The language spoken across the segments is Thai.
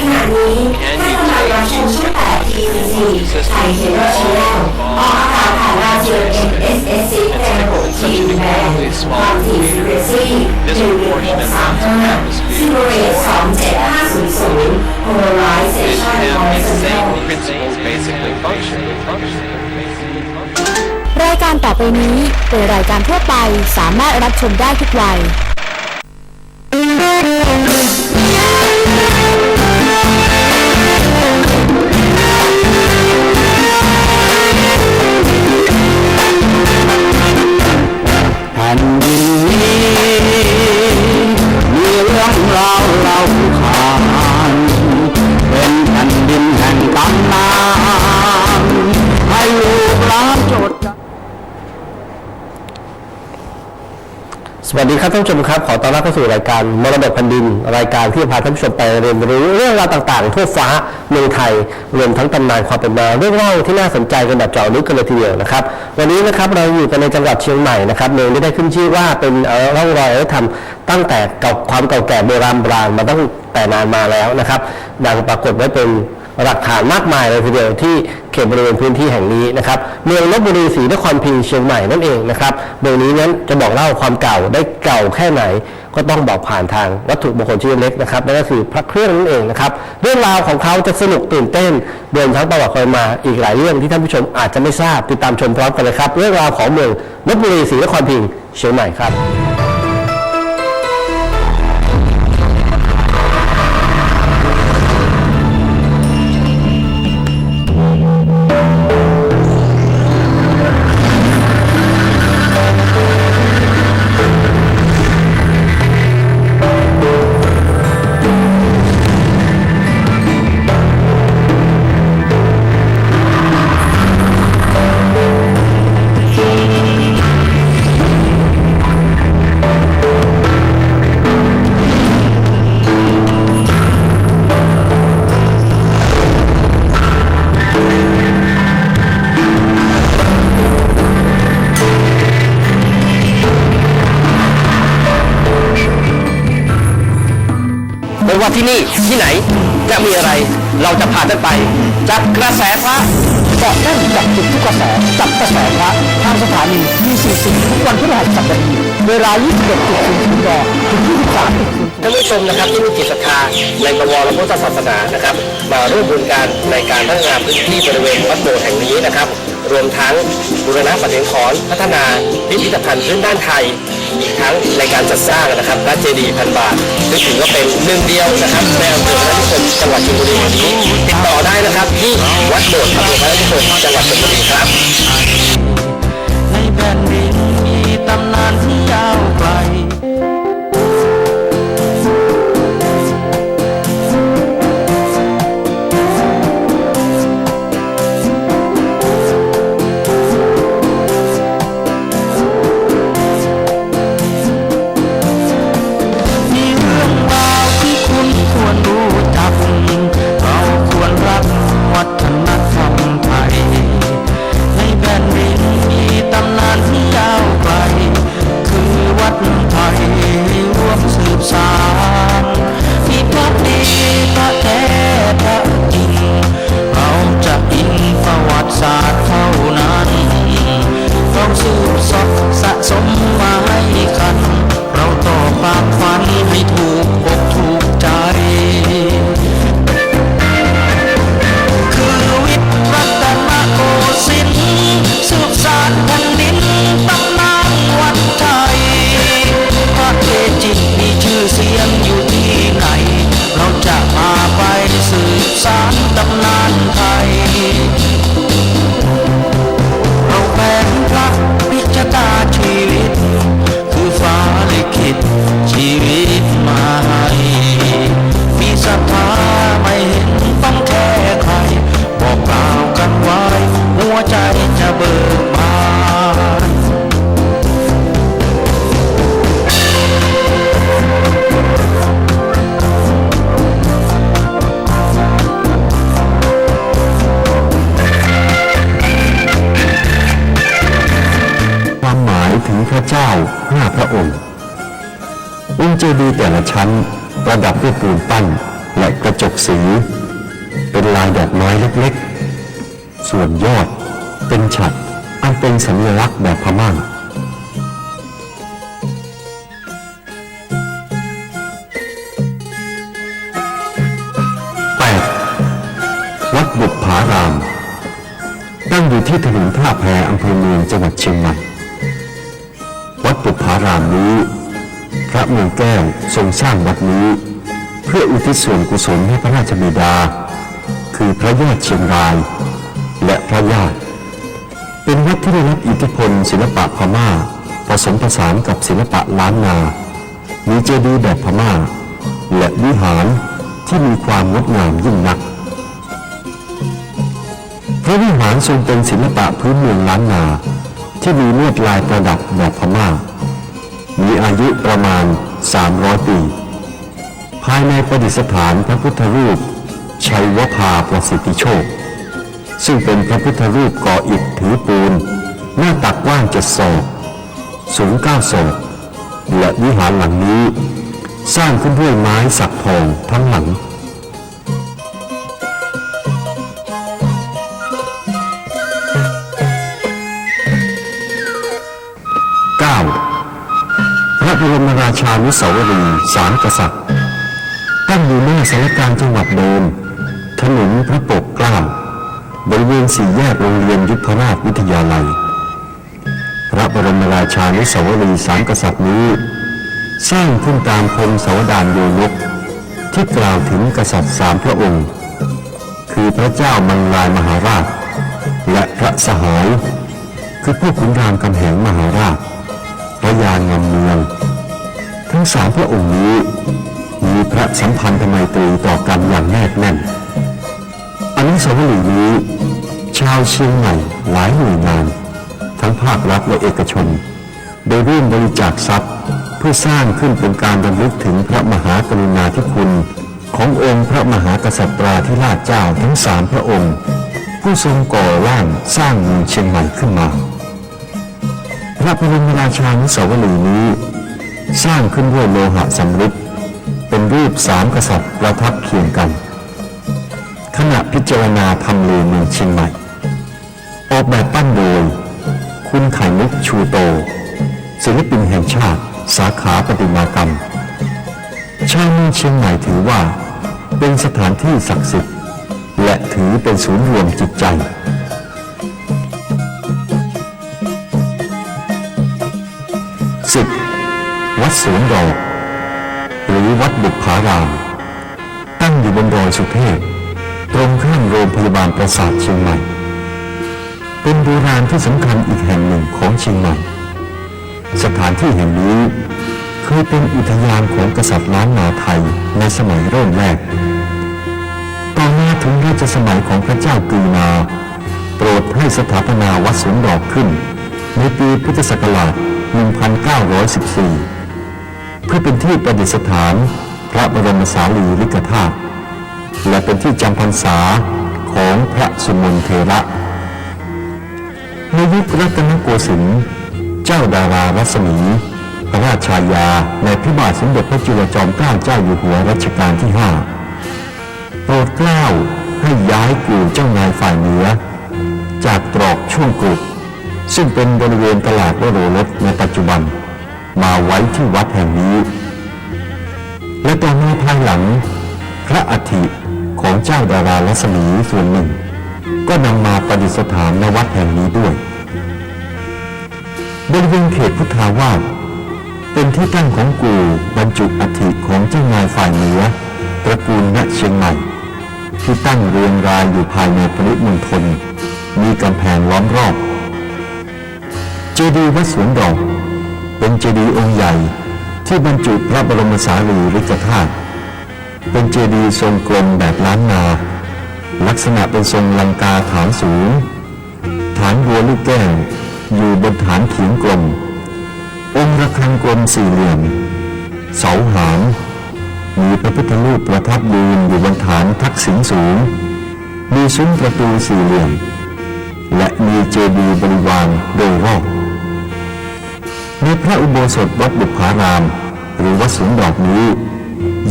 ขณะนี้ท่านกำลังรับชมช่อง8 TCC ไทยเทเลอร์ชแนลออกอากาศผ่านดาวเทีย MSS 6เป็น6 G band ความถี่ frequency 1635 Silver Rate 27500 Polarization horizontal principles basically function. function. รายการต่อไปนี้เป็นรายการทั่วไปสามารถรับชมได้ทุกวัย สวัสดีครับท่านผู้ชมครับ ขอต้อนรับเข้าสู่รายการมรดกแผ่นดิน รายการที่พาท่านผู้ชมไปเรียนรู้เรื่องราวต่างๆ ทั่วฟ้าเมืองไทยรวมทั้งตำนานความเป็นมาเรื่องเล่าที่น่าสนใจกันแบบเจาะลึกกันเลยทีเดียวนะครับวันนี้นะครับเราอยู่กันในจังหวัดเชียงใหม่นะครับเมืองที่ได้ขึ้นชื่อว่าเป็นเออร่องรอยวัฒนธรรมตั้งแต่เก่าความเก่าแก่โบราณโบราณมาตั้งแต่นานมาแล้วนะครับ ดังปรากฏไว้เป็น หลักฐานมากมายเลยทีเดียวที่เขตบริเวณพื้นที่แห่งนี้นะครับเมืองลบบุรีศรีนครพิงเชียงใหม่นั่นเองนะครับเมืองนี้นั้นจะบอกเล่าความเก่าได้เก่าแค่ไหน ก็ต้องบอกผ่านทางวัตถุมงคลชิ้นเล็กนะครับนั่นก็คือพระเครื่องนั่นเองนะครับเรื่องราวของเขาจะสนุกตื่นเต้นรวมทั้งประวัติความมาอีกหลายเรื่องที่ท่านผู้ชมอาจจะไม่ทราบติดตามชมพร้อมกันเลยครับ เรื่องราวของเมืองลบบุรีศรีนครพิงเชียงใหม่ครับ ว่าที่นี่ที่ไหนจะมีอะไร เราจะพาท่านไป จับกระแสพระเกาะแน่นจับจุดทุกกระแสจับกระแสพระทางสถานีมีสี่สิบทุกวันพฤหัสบดีเวลา21.00นถึง23.00ท่านผู้ชมนะครับที่มีจิตศรัทธาในบวรและพุทธศาสนานะครับ มาร่วมบุญกันในการพัฒนาพื้นที่บริเวณวัดโบสถ์แห่งนี้นะครับ รวมทั้งบูรณะปฏิสังขรพัฒนาพิพิธภัณฑ์พื้นด้านไทย อีกทั้งในการจัดสร้างนะครับพระเจดีย์พันบาทซึ่งถือว่าเป็นหนึ่งเดียวนะครับในอำเภอพระนิคมจังหวัดชลบุรีนี้ติดต่อได้นะครับที่วัดโบสถ์อำเภอพระนิคมจังหวัดชลบุรีครับในแผ่นดินมีตำนานที่ เจ้าห้าพระองค์องค์เจดีย์แต่ละชั้นประดับด้วยปูนปั้นและกระจกสี เป็นลายดอกไม้เล็กๆ ส่วนยอดเป็นฉัดอันเป็นสัญลักษณ์แบบพม่า 8. วัดบุปผารามตั้งอยู่ที่ถนนท่าแพอำเภอเมืองจังหวัดเชียงใหม่ ปผารามนี้ พระเมืองแก้วทรงสร้างวัดนี้ เพื่ออุทิศส่วนกุศลให้พระราชบิดา คือพระยอดเชียงราย และพระญาติ เป็นวัดที่ได้รับอิทธิพลศิลปะพม่า ผสมผสานกับศิลปะล้านนา มีเจดีย์แบบพม่า และวิหารที่มีความงดงามยิ่งนักพระวิหารทรงเป็นศิลปะพื้นเมืองล้านนาที่มีลวดลายประดับแบบพม่า มีอายุประมาณ 300 ปี ภายในประดิษฐานพระพุทธรูป ชัยวภาประสิทธิโชค ซึ่งเป็นพระพุทธรูปก่ออิฐถือปูน หน้าตักกว้างเจ็ดศอกสูงเก้าศอกและวิหารหลังนี้ สร้างขึ้นด้วยไม้สักทองทั้งหลัง ชานุสาวรีย์สามกษัตริย์ตั้งอยู่หน้าสารกลารจังหวัดเดิมถนนพระปกเกล้าบริเวณสี่แยกโรงเรียนยุพราชวิทยาลัย พระบรมราชานุสาวรีย์สามกษัตริย์นี้ สร้างขึ้นตามพงศาวดารโยนกที่กล่าวถึงกษัตริย์สามพระองค์ คือพระเจ้ามังลายมหาราช และพระสหาย คือพวกขุนรามคำแหงมหาราชพระยางามเมือง ทั้งสามพระองค์นี้มีพระสัมพันธไมตรีต่อกันอย่างแนบแน่นอนุสาวรีย์นี้ ชาวเชียงใหม่หลายหน่วยงาน ทั้งภาครัฐและเอกชน ได้ร่วมบริจาคทรัพย์เพื่อสร้างขึ้นเป็นการรำลึกถึงพระมหากรุณาธิคุณ ขององค์พระมหากษัตริย์ธิราชเจ้าทั้งสามพระองค์ ผู้ทรงก่อร่างสร้างเมืองเชียงใหม่ขึ้นมา พระบรมราชานุสาวรีย์นี้ สร้างขึ้นด้วยโลหะสำริดเป็นรูปสามกษัตริย์ประทับเคียงกัน ขณะพิจารณาทำเลเมืองเชียงใหม่ ออกแบบปั้นโดย คุณไข่มุกชูโต ศิลปินแห่งชาติสาขาประติมากรรม ชาวเมืองเชียงใหม่ถือว่า เป็นสถานที่ศักดิ์สิทธิ์ และถือเป็นศูนย์รวมจิตใจ วัดสวนดอกหรือวัดบุพผาราม ตั้งอยู่บนดอยสุเทพตรงข้ามโรงพยาบาลประสาทเชียงใหม่ เป็นโบราณที่สำคัญอีกแห่งหนึ่งของเชียงใหม่ สถานที่แห่งนี้เคยเป็นอุทยานของกษัตริย์ล้านนาไทยในสมัยเริ่มแรก ต่อมาถึงราชสมัยของพระเจ้ากรีนาโปรดให้สถาปนาวัดสวนดอกขึ้น ในปีพุทธศักราช 1914 พื่อเป็นที่ประดิษฐานพระบรมสารีริกธาตุและเป็นที่จำพรรษาของพระสุมนเทระ ในยุครัตนโกสินทร์เจ้าดารารัศมี พระราชายาในพระบาทสมเด็จพระจุลจอมเกล้าเจ้าอยู่หัวรัชกาลที่ห้าโปรดเกล้าให้ย้ายกู่เจ้านายฝ่ายเหนือ จากตรอกช่วงกุดซึ่งเป็นบริเวณตลาดวโรรสในปัจจุบัน มาไว้ที่วัดแห่งนี้ และต่อมาภายหลัง พระอัฐิของเจ้าดารารัศมีส่วนหนึ่ง ก็นำมาประดิษฐานในวัดแห่งนี้ด้วยบริเวณเขตพุทธาวาสเป็นที่ตั้งของกูบรรจุอัฐิของเจ้านายฝ่ายเหนือตระกูลณเชียงใหม่ที่ตั้งเรียงรายอยู่ภายในปริมณฑลมีกำแพงล้อมรอบ เจดีย์วัดสวนดอก เป็นเจดีย์องค์ใหญ่ที่บรรจุพระบรมสารีริกธาตุเป็นเจดีย์ทรงกลมแบบล้านนา ลักษณะเป็นทรงลังกาฐานสูง ฐานบัวลูกแก้วอยู่บนฐานขีงกลม องค์ระฆังกลมสี่เหลี่ยม เสาหางมีพระพุทธรูปประทับยืนอยู่บนฐานทักษิณสูง มีซุ้มประตูสี่เหลี่ยม และมีเจดีย์บริวารโดยรอบ ในพระอุโบสถวัดบุพาราม หรือวัดสวนดอกนี้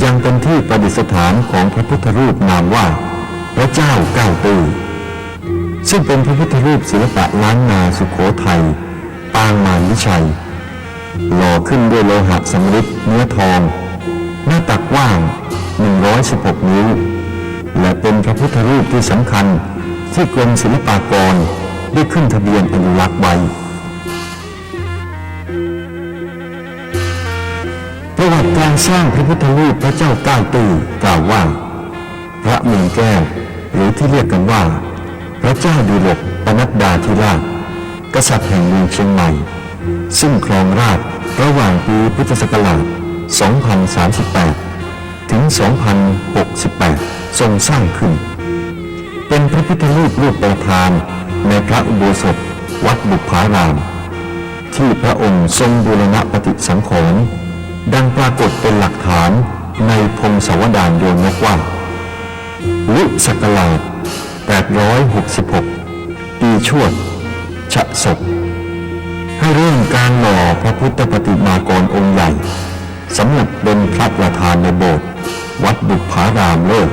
ยังเป็นที่ประดิษฐานของพระพุทธรูปนามว่า พระเจ้าเก้าตื้อซึ่งเป็นพระพุทธรูปศิลปะล้านนาสุโขทัยปางมารวิชัย หล่อขึ้นด้วยโลหะสำริดเนื้อทอง หน้าตักกว้าง 116 นิ้ว และเป็นพระพุทธรูปที่สำคัญที่กรมศิลปากรได้ขึ้นทะเบียนอนุรักษ์ไว้ การสร้างพระพุทธรูปพระเจ้าก้าตื้อกล่าวว่า พระเมืองแก้วหรือที่เรียกกันว่า พระเจ้าดีลกปนัดดาธิราช กษัตริย์แห่งเมืองเชียงใหม่ ซึ่งครองราชระหว่างปีพุทธศักราช 2038 ถึง 2068 ทรงสร้างขึ้น เป็นพระพุทธรูปรูปประธานในพระอุโบสถวัดบุพาราม ที่พระองค์ทรงบูรณะปฏิสังขรณ์ ดังปรากฏเป็นหลักฐานในพงศาวดารโยนกว่าวิศักราช866 ปีชวดฉะศกให้เริ่มการหล่อพระพุทธปฏิมากรองค์ใหญ่สำหรับเป็นพระประธานในโบสถ์วัดบุพารามเลิก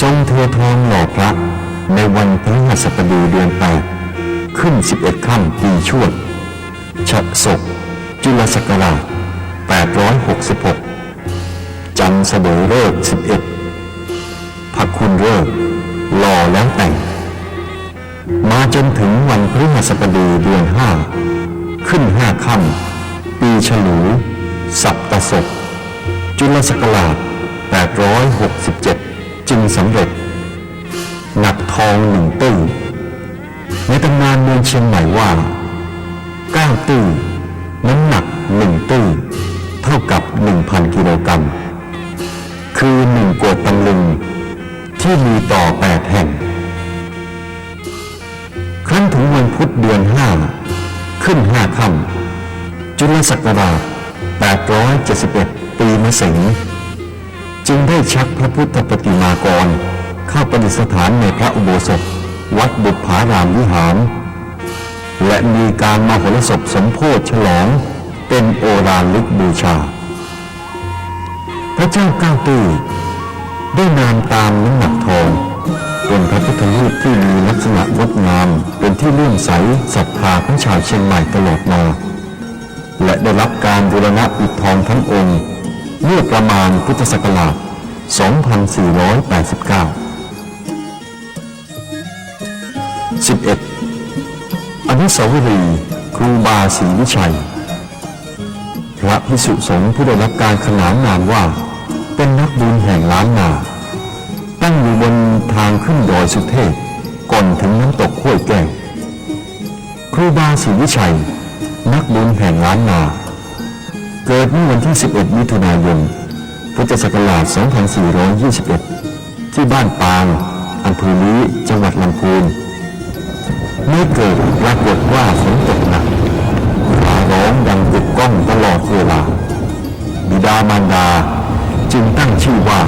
ทรงเททองหล่อพระในวันพฤหัสบดีเดือนแปดขึ้น 11ค่ำปีชวดฉะศก จุลศักราช 866 จันเสดยเลิก11พักคุณเลิกหล่อแล้วแต่ง มาจนถึงวันพฤหัสบดีเดือนห้า ขึ้นห้าค่ำปีฉลู สัปตศกจุลศักราช867 จึงสำเร็จ หนักทองหนึ่งตื้อในตำนานเมืองเชียงใหม่ว่าเก้าตื้น้ำหนักหนึ่งตื้อ ท่ากับ 1,000 กิโลกรัม คือหนึ่งโกดตำลึง ที่มีต่อแปดแห่ง ครั้นถึงวันพุธเดือนห้าขึ้นห้าค่ำจุลศักราช 871 ปีมะเสงจึงได้ชักพระพุทธปฏิมากร เข้าประดิษฐานในพระอุโบสถ วัดบุพารามวิหาร และมีการมโหรสพสมโพธิฉลอง เป็นโอราลิกบูชา พระเจ้าก้าตื้ได้นามตามน้ำหนักทอง เป็นพระพุทธรูปที่มีลักษณะงดงามเป็นที่เลื่อมใสศรัทธาของชาวเชียงใหม่ตลอดมา และได้รับการบูรณะปิดทองทั้งองค์เมื่อประมาณพุทธศักราช 2489 11. อนุสาวรีย์ครูบาศรีวิชัย พระพิสุสงฆ์ผู้ได้รับการขนานนามว่า เป็นนักบุญแห่งล้านนา ตั้งอยู่บนทางขึ้นดอยสุเทพก่อนถึงน้ำตกห้วยแก้วครูบาศรีวิชัย นักบุญแห่งล้านนา เกิดเมื่อวันที่ 11 มิถุนายน พุทธศักราช 2421 ที่บ้านปางอำเภอลี้จังหวัดลำพูนเมื่อเกิดปรากฏว่าฝนตก กึกก้องตลอดเวลา บิดามารดาจึงตั้งชื่อว่า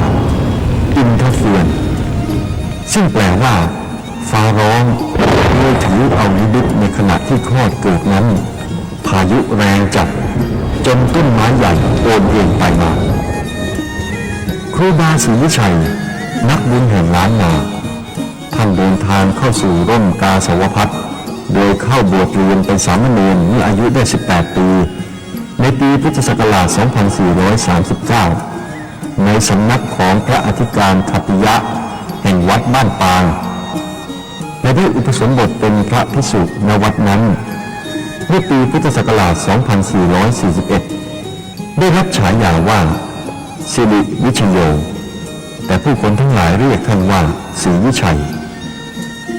อินทเฟือน ซึ่งแปลว่า ฟ้าร้องโดยถือเอานิมิตในขณะที่คลอดเกิดนั้น พายุแรงจัด จนต้นไม้ใหญ่โอนเอียงไปมา ครูบาศรีวิชัย นักบุญแห่งล้านนาท่านเดินทางเข้าสู่ร่มกาสาวพัฒน์โดยเข้าบวชเรียนเป็นสามเณรเมื่ออายุได้ 18 ปี ในปีพุทธศักราช 2439 ในสำนักของพระอธิการขัตติยะ แห่งวัดบ้านปาง และได้อุปสมบทเป็นพระภิกษุในวัดนั้นเมื่อปีพุทธศักราช 2441 ได้รับฉายาว่าสิริวิชโย แต่ผู้คนทั้งหลายเรียกท่านว่าศรีวิชัย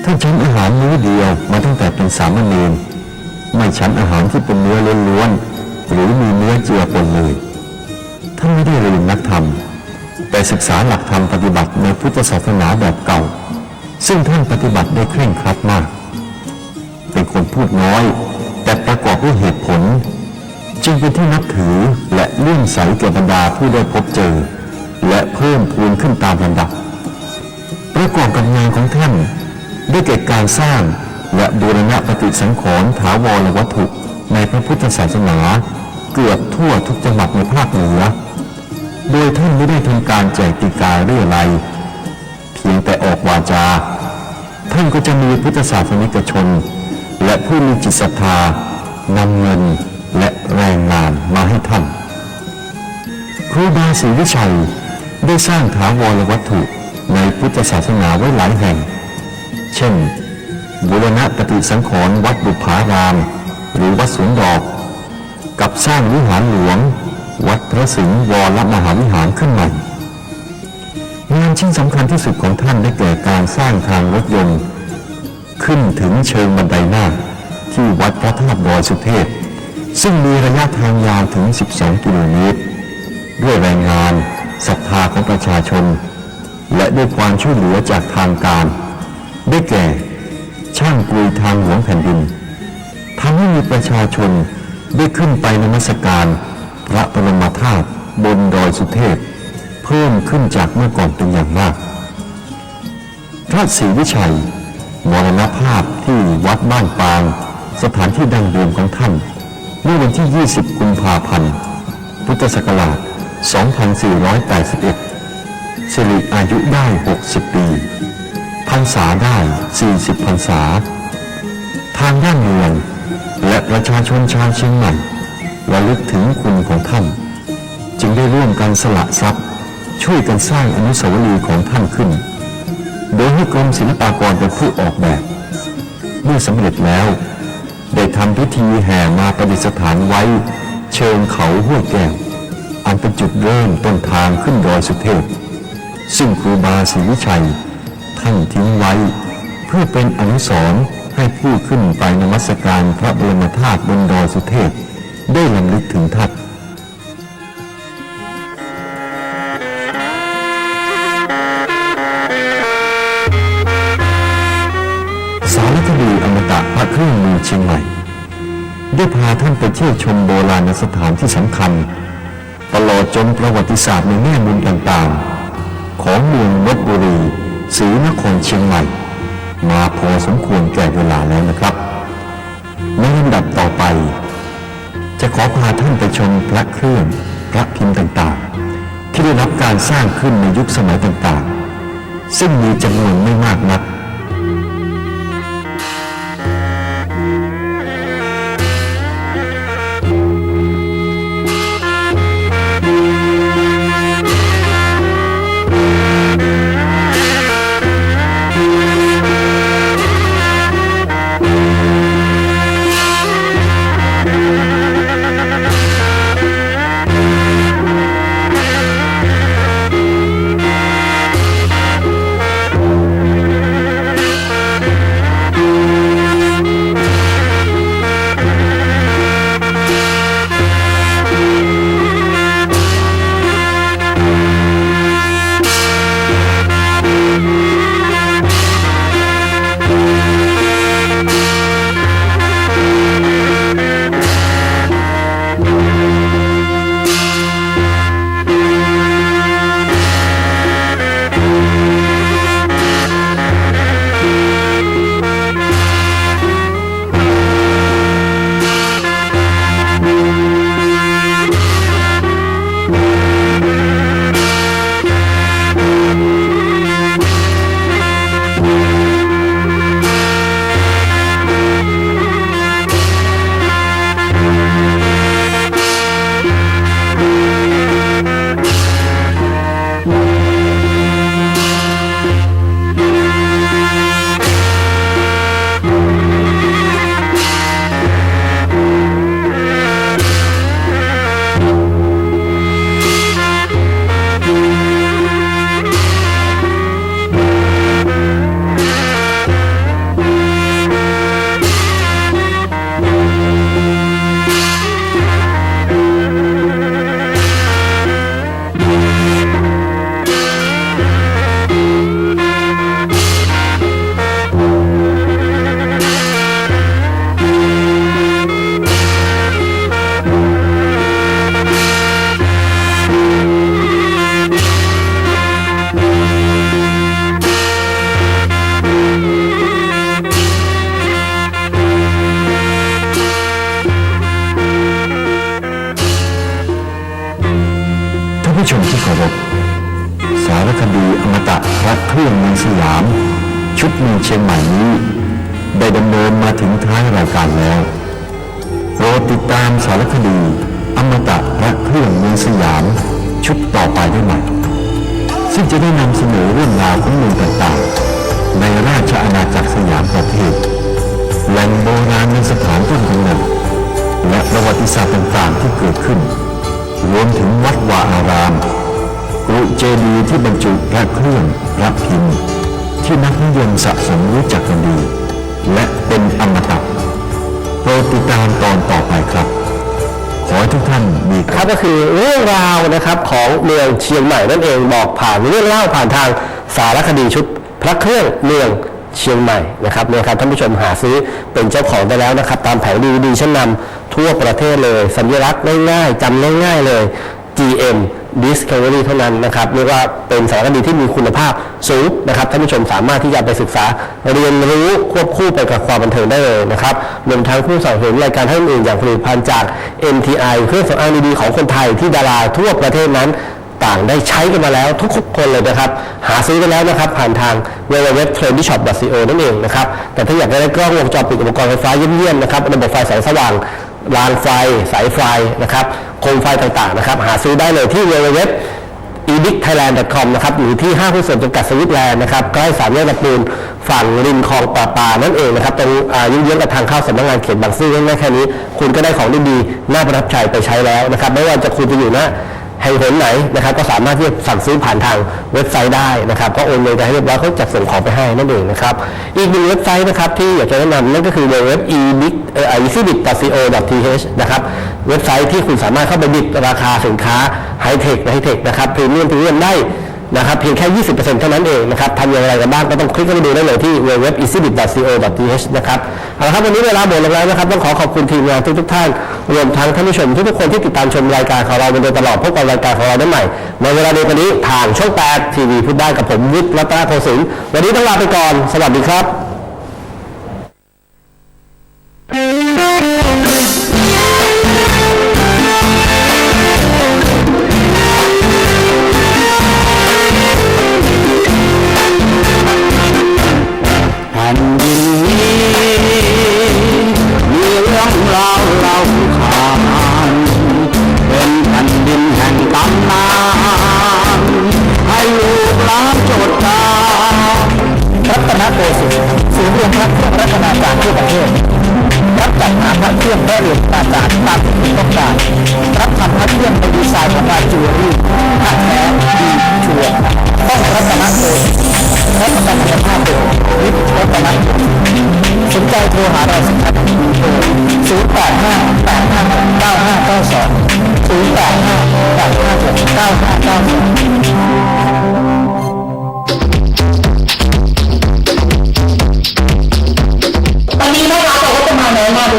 ท่านฉันอาหารมื้อเดียวมาตั้งแต่เป็นสามเณรไม่ฉันอาหารที่เป็นเนื้อล้วนๆ หรือมีเนื้อเจือปนเลยท่านไม่ได้เรียนนักธรรม แต่ศึกษาหลักธรรมปฏิบัติในพุทธศาสนาแบบเก่า ซึ่งท่านปฏิบัติได้เคร่งครัดมาก เป็นคนพูดน้อย แต่ประกอบด้วยเหตุผล จึงเป็นที่นับถือและเลื่อมใสแก่บรรดาผู้ได้พบเจอ และเพิ่มพูนขึ้นตามลำดับ ประกอบกับงานของท่านได้แก่การสร้างและบูรณะปฏิสังขรณ์ถาวรวัตถุ ในพระพุทธศาสนาเกือบทั่วทุกจังหวัดในภาคเหนือ โดยท่านไม่ได้ทำการแจกติกาเรื่อไร เพียงแต่ออกวาจา ท่านก็จะมีพุทธศาสนิกชน และผู้มีจิตศรัทธานำเงินและแรงงานมาให้ท่าน ครูบาศรีวิชัยได้สร้างถาวรวัตถุในพุทธศาสนาไว้หลายแห่ง เช่น บุรณปฏิสังขรณ์วัดบุพาราม หรือวัดสวนดอก กับสร้างวิหารหลวง วัดพระสิงห์วรมหาวิหารขึ้นใหม่งานชิ้นสำคัญที่สุดของท่านได้แก่การสร้างทางรถยนต์ ขึ้นถึงเชิงบันไดหน้าที่วัดพระธาตุดอยสุเทพ ซึ่งมีระยะทางยาวถึง 12 กิโลเมตร ด้วยแรงงานศรัทธาของประชาชน และด้วยความช่วยเหลือจากทางการ ได้แก่ช่างกลุยทางหลวงแผ่นดิน ทำให้มีประชาชนได้ขึ้นไปนมัสการพระบรมธาตุบนดอยสุเทพ เพิ่มขึ้นจากเมื่อก่อนเป็นอย่างมาก พระศรีวิชัยมรณภาพที่วัดบ้านปาง สถานที่ดังเดิมของท่าน เมื่อวันที่ 20 กุมภาพันธ์ พุทธศักราช 2481 สิริอายุได้ 60 ปีพรรษาได้ 40พรรษา ทางด้านเมือง และประชาชนชาวเชียงใหม่ระลึกถึงคุณของท่าน จึงได้ร่วมกันสละทรัพย์ ช่วยกันสร้างอนุสาวรีย์ของท่านขึ้น โดยให้กรมศิลปากรเป็นผู้ออกแบบ เมื่อสำเร็จแล้ว ได้ทำพิธีแห่มาประดิษฐานไว้ เชิงเขาห้วยแก้วอันเป็นจุดเริ่มต้นทางขึ้นดอยสุเทพซึ่งครูบาศรีวิชัย ท่านทิ้งไว้ เพื่อเป็นอนุสรณ์ ให้ผู้ขึ้นไปนมัสการพระบรมธาตุบนดอยสุเทพได้ลำลึกถึงท่านสารคดีอมตะพระเครื่องมือเชียงใหม่ ได้พาท่านไปเที่ยวชมโบราณสถานที่สำคัญ ตลอดจนประวัติศาสตร์ในแง่มุมต่างๆ ของเมืองลบบุรีศรีนครเชียงใหม่ มาพอสมควรแก่เวลาแล้วนะครับในลำดับต่อไป จะขอพาท่านไปชมพระเครื่องพระพิมพ์ต่างๆ ที่ได้รับการสร้างขึ้นในยุคสมัยต่างๆ ซึ่งมีจำนวนไม่มากนัก ตามสารคดีอมตะพระเครื่องเมืองสยาม ชุดต่อไปได้ใหม่ซึ่งจะได้นำเสนอเรื่องราวของเมืองต่างๆ ในราชอาณาจักรสยามประเทศแหล่งโบราณสถานต้นกำเนิดและประวัติศาสตร์ต่างๆที่เกิดขึ้น รวมถึงวัดวาอารามกรุเจดีย์ที่บรรจุพระเครื่องพระพิมพ์ที่นักนิยมสะสมรู้จักกันดี และเป็นอมตะ โปรดติดตามตอนต่อไปครับ ขอให้ทุกท่านมีครับก็คือเรื่องราวนะครับของเมืองเชียงใหม่นั่นเองบอกผ่านเรื่องเล่าผ่านทางสารคดีชุด พระเครื่องเมืองเชียงใหม่นะครับเนี่ยครับท่านผู้ชมหาซื้อเป็นเจ้าของได้แล้วนะครับ ตามแผงดีดีชั้นนำทั่วประเทศเลยสัญลักษณ์ง่ายๆจำง่ายๆเลย GM Discovery เท่านั้นนะครับเรียกว่าเป็นสารคดีที่มีคุณภาพสูงนะครับท่านผู้ชมสามารถที่จะไปศึกษาเรียนรู้ควบคู่ไปกับความบันเทิงได้เลยนะครับรวมทั้งผู้สนับสนุนรายการท่านอื่นอย่างผลิตภัณฑ์จาก MTI เครื่องสำอางดีๆของคนไทยที่ดาราทั่วประเทศนั้นต่างได้ใช้กันมาแล้วทุกคนเลยนะครับ หาซื้อกันแล้วนะครับ ผ่านทาง www.trendyshop.co นั่นเองนะครับ แต่ถ้าอยากได้กล้องวงจรปิดอุปกรณ์ไฟฟ้าเยี่ยมๆนะครับ ระบบไฟแสงสว่าง รางไฟ สายไฟนะครับโคมไฟต่างๆนะครับ หาซื้อได้เลยที่ www edicthailand.com นะครับหรือที่ห้างหุ้นส่วนจำกัดสวิตแลนด์นะครับใกล้สามแยกตะปูนฝั่งริมคลองปลาปานั่นเองนะครับตรงอ่ายุ่งๆกับทางเข้าสำนักงานเขตบางซื่อง่ายๆแค่นี้ คุณก็ได้ของดีๆน่าประทับใจไปใช้แล้วนะครับ ไม่ว่าจะคุณจะอยู่หน้า แห่งหนไหนนะครับก็สามารถที่จะสั่งซื้อผ่านทางเว็บไซต์ได้นะครับก็โอนเงินไปให้เรียบร้อยเขาจัดส่งของไปให้นั่นเองนะครับอีกหนึ่งเว็บไซต์นะครับที่อยากจะแนะนำนั่นก็คือเว็บ ebit e c b i t c o t h นะครับเว็บไซต์ที่คุณสามารถเข้าไปบิดราคาสินค้าไฮเทคไฮเทคนะครับพรีเมียมพรีเมียมได้ นะครับเพียงแค่ 20%เท่านั้นเองนะครับทำอย่างไรกันบ้างก็ต้องคลิกเข้าไปดูได้เลยที่ www.easybit.co.th นะครับเอาละครับวันนี้เวลาหมดลงแล้วนะครับ ต้องขอขอบคุณทีมงานทุกๆท่าน รวมทั้งท่านผู้ชมทุกๆคนที่ติดตามชมรายการของเรามาโดยตลอดพบกับรายการของเราได้ใหม่ ในเวลาเดียวกันนี้ทางช่อง 8 ทีวีพูดได้กับผมวิทย์รัตนโพสินวันนี้ต้องลาไปก่อน สวัสดีครับ แ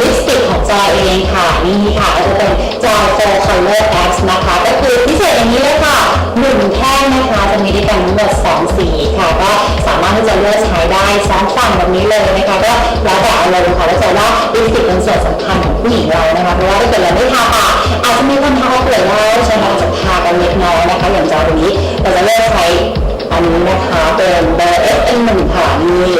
ลิปสติกของจอยเองค่ะนี่ค่ะก็จะเป็นจอย Four Color X นะคะก็คือพิเศษอย่างนี้เลยค่ะหนึ่งแท่งนะคะจะมีด้วยกันทั้งหมดสองสีค่ะก็สามารถที่จะเลือกใช้ได้สองฝั่งแบบนี้เลยนะคะก็แล้วแต่อารมณ์ค่ะแล้วจะว่าลิปสติกเป็นส่วนสำคัญของผู้หญิงเรานะคะเพราะว่าถ้าเกิดเราไม่ทาปากอาจจะมีคนทาเปลือกแล้วใช่ไหมอาจจะทากันเล็กน้อยนะคะอย่างจอยตัวนี้เราจะเลือกใช้อันนี้นะคะเป็นเบอร์ S N หนึ่งค่ะนี่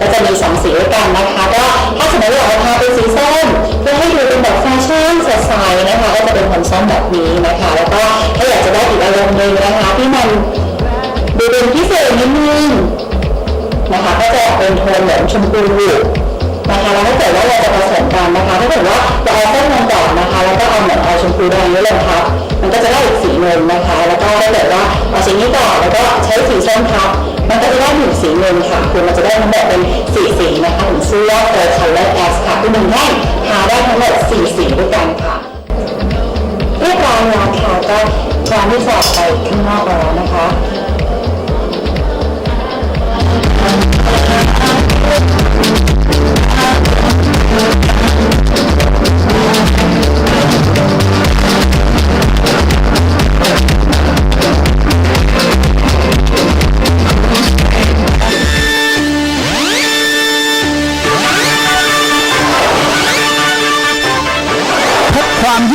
ก็จะมีสองสีด้วยกันนะคะก็ถ้าสมมติว่าเราทาเป็นสีส้มเพื่อให้ดูเป็นแบบแฟชั่นสดใสนะคะก็จะเป็นผลส้มแบบนี้นะคะ แล้วก็ถ้าอยากจะได้อีกอารมณ์หนึ่งนะคะที่มันดูเป็นพิเศษนิดนึงนะคะก็จะเป็นโทนเหมือนชมพูนะคะแล้วถ้าเกิดว่าเราจะผสมกันนะคะถ้าเกิดว่าเราเอาส้มลงก่อนนะคะ แล้วก็เอาเหมือนเอาชมพูแดงนี้ลงทับมันก็จะได้อีกสีหนึ่งนะคะ แล้วก็ถ้าเกิดว่าเอาสีนี้ก่อนแล้วก็ใช้สีส้มทับมันก็จ สีเงินค่ะคือมันจะได้ทั้งหมดเป็นสี่สีนะคะหรือเสื้อว่า Four Color X ค่ะคือหนึ่งแท่งหาได้ทั้งหมดสี่สีด้วยกันค่ะเรียบร้อยแล้วค่ะก็พร้อมที่จะออกไปข้างนอกแล้วนะคะ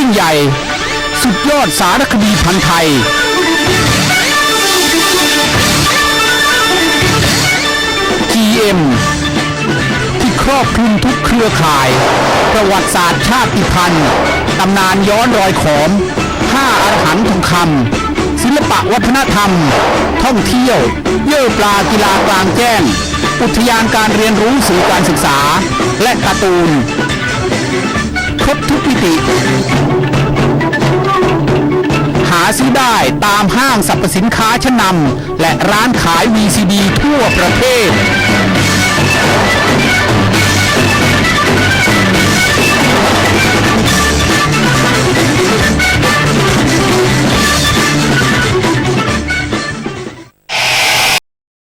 ยิ่งใหญ่ สุดยอดสารคดีพันธ์ไทย GM ที่ครอบคลุมทุกเครือข่าย ประวัติศาสตร์ชาติพันธุ์ตำนานย้อนรอยขอมห้าอรหันต์ทองคำศิลปะวัฒนธรรม ท่องเที่ยว เยื่อปลากีฬากลางแจ้ง อุทยานการเรียนรู้สื่อการศึกษา และการ์ตูนครบทุกมิติ ซื้อได้ตามห้างสรรพสินค้าชั้นนำและร้านขาย VCD ทั่วประเทศ